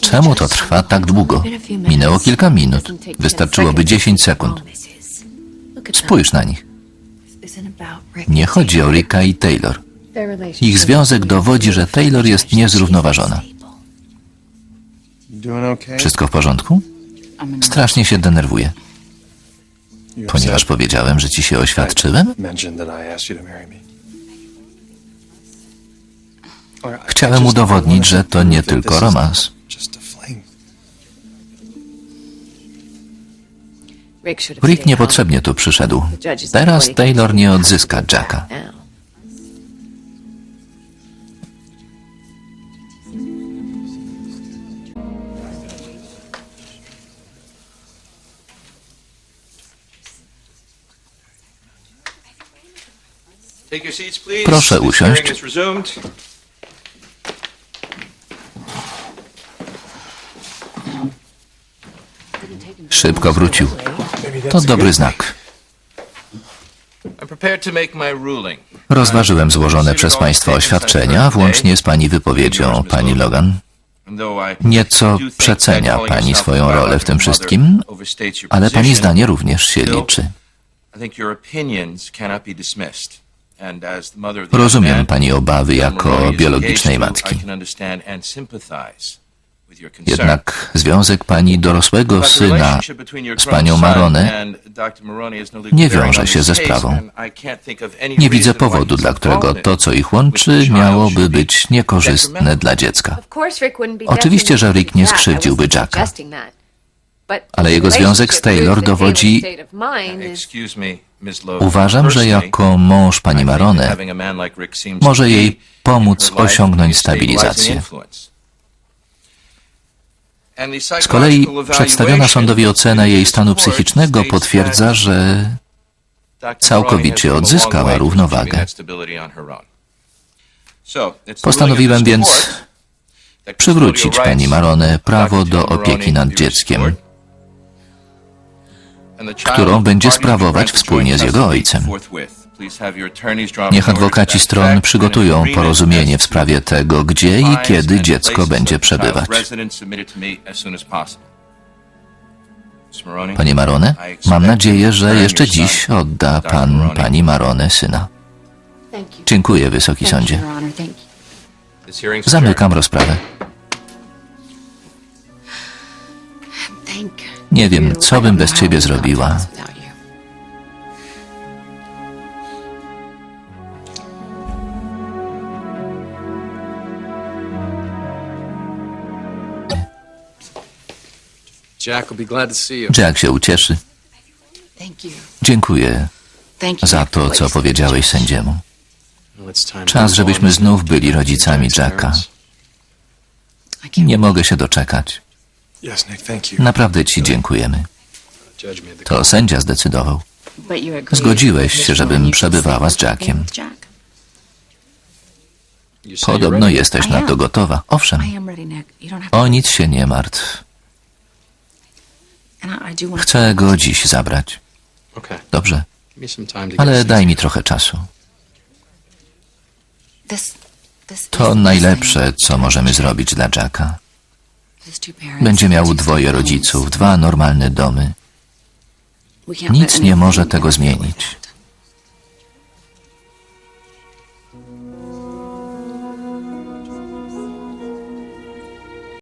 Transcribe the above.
Czemu to trwa tak długo? Minęło kilka minut. Wystarczyłoby 10 sekund. Spójrz na nich. Nie chodzi o Ricka i Taylor. Ich związek dowodzi, że Taylor jest niezrównoważona. Wszystko w porządku? Strasznie się denerwuję, ponieważ powiedziałem, że ci się oświadczyłem. Chciałem udowodnić, że to nie tylko romans. Rick niepotrzebnie tu przyszedł. Teraz Taylor nie odzyska Jacka. Proszę usiąść. Szybko wrócił. To dobry znak. Rozważyłem złożone przez Państwa oświadczenia, włącznie z Pani wypowiedzią, Pani Logan. Nieco przecenia Pani swoją rolę w tym wszystkim, ale Pani zdanie również się liczy. Rozumiem Pani obawy jako biologicznej matki. Jednak związek Pani dorosłego syna z Panią Maronę nie wiąże się ze sprawą. Nie widzę powodu, dla którego to, co ich łączy, miałoby być niekorzystne dla dziecka. Oczywiście, że Rick nie skrzywdziłby Jacka. Ale jego związek z Taylor dowodzi... Uważam, że jako mąż Pani Marone może jej pomóc osiągnąć stabilizację. Z kolei przedstawiona sądowi ocena jej stanu psychicznego potwierdza, że całkowicie odzyskała równowagę. Postanowiłem więc przywrócić pani Maronę prawo do opieki nad dzieckiem, którą będzie sprawować wspólnie z jego ojcem. Niech adwokaci stron przygotują porozumienie w sprawie tego, gdzie i kiedy dziecko będzie przebywać. Panie Marone, mam nadzieję, że jeszcze dziś odda Pan Pani Marone syna. Dziękuję, Wysoki Sądzie. Zamykam rozprawę. Nie wiem, co bym bez Ciebie zrobiła. Jack will be glad to see you. Jack się ucieszy. Dziękuję za to, co powiedziałeś sędziemu. Czas, żebyśmy znów byli rodzicami Jacka. Nie mogę się doczekać. Naprawdę Ci dziękujemy. To sędzia zdecydował. Zgodziłeś się, żebym przebywała z Jackiem. Podobno jesteś na to gotowa. Owszem, o nic się nie martw. Chcę go dziś zabrać. Dobrze, ale daj mi trochę czasu. To najlepsze, co możemy zrobić dla Jacka. Będzie miał dwoje rodziców, dwa normalne domy. Nic nie może tego zmienić.